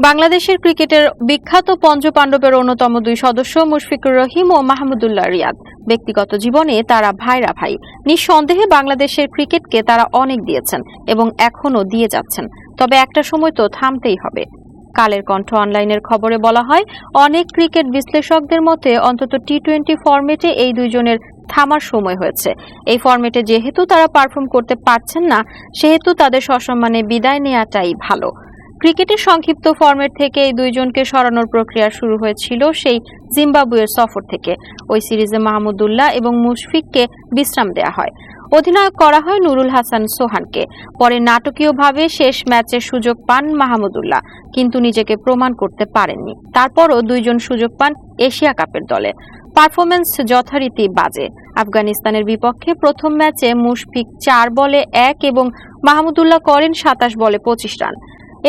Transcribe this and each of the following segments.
বাংলাদেশের ক্রিকেটের বিখ্যাত পঞ্চপাণ্ডবের অন্যতম দুই সদস্য মুশফিকুর রহিম ও মাহমুদুল্লাহ রিয়াদ। ব্যক্তিগত জীবনে তারা ভাইরা ভাই। নিঃসন্দেহে বাংলাদেশের ক্রিকেটকে তারা অনেক দিয়েছেন এবং এখনও দিয়ে যাচ্ছেন। তবে একটা সময় তো থামতেই হবে। কালের কণ্ঠ অনলাইনের খবরে বলা হয়, অনেক ক্রিকেট বিশ্লেষকদের মতে অন্তত টি টোয়েন্টি ফরম্যাটে এই দুইজনের থামার সময় হয়েছে। এই ফরম্যাটে যেহেতু তারা পারফর্ম করতে পারছেন না, সেহেতু তাদের সসম্মানে বিদায় নেওয়াটাই ভালো। ক্রিকেটের সংক্ষিপ্ত ফরম্যাট থেকে এই দুইজনকে সরানোর প্রক্রিয়া শুরু হয়েছিল সেই জিম্বাবুয়ের সফর থেকে। ওই সিরিজে মাহমুদুল্লাহ এবং মুশফিককে বিশ্রাম দেওয়া হয়। অধিনায়ক করা হয় নুরুল হাসান সোহানকে। পরে নাটকীয়ভাবে শেষ ম্যাচের সুযোগ পান মাহমুদুল্লাহ কিন্তু নিজেকে প্রমাণ করতে পারেননি। তারপরও দুইজন সুযোগ পান এশিয়া কাপের দলে। পারফরমেন্স যথারীতি বাজে। আফগানিস্তানের বিপক্ষে প্রথম ম্যাচে মুশফিক চার বলে এক এবং মাহমুদুল্লাহ করেন সাতাশ বলে পঁচিশ রান।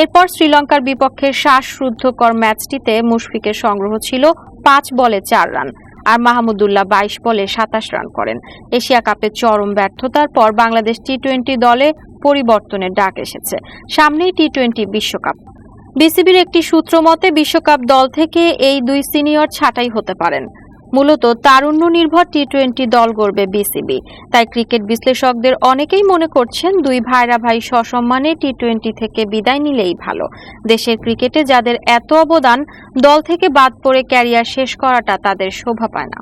এরপর শ্রীলঙ্কার বিপক্ষে শ্বাসরুদ্ধকর ম্যাচটিতে মুশফিকের সংগ্রহ ছিল পাঁচ বলে চার রান, আর মাহমুদুল্লাহ বাইশ বলে সাতাশ রান করেন। এশিয়া কাপে চরম ব্যর্থতার পর বাংলাদেশ টি টোয়েন্টি দলে পরিবর্তনের ডাক এসেছে। সামনেই টি টোয়েন্টি বিশ্বকাপ। বিসিবির একটি সূত্র মতে, বিশ্বকাপ দল থেকে এই দুই সিনিয়র ছাঁটাই হতে পারেন। মূলত তারুণ্য নির্ভর টি টোয়েন্টি দল গড়বে বিসিবি। তাই ক্রিকেট বিশ্লেষকদের অনেকেই মনে করছেন দুই ভাইরা ভাই সসম্মানে টি টোয়েন্টি থেকে বিদায় নিলেই ভালো। দেশের ক্রিকেটে যাদের এত অবদান, দল থেকে বাদ পড়ে ক্যারিয়ার শেষ করাটা তাদের শোভা পায় না।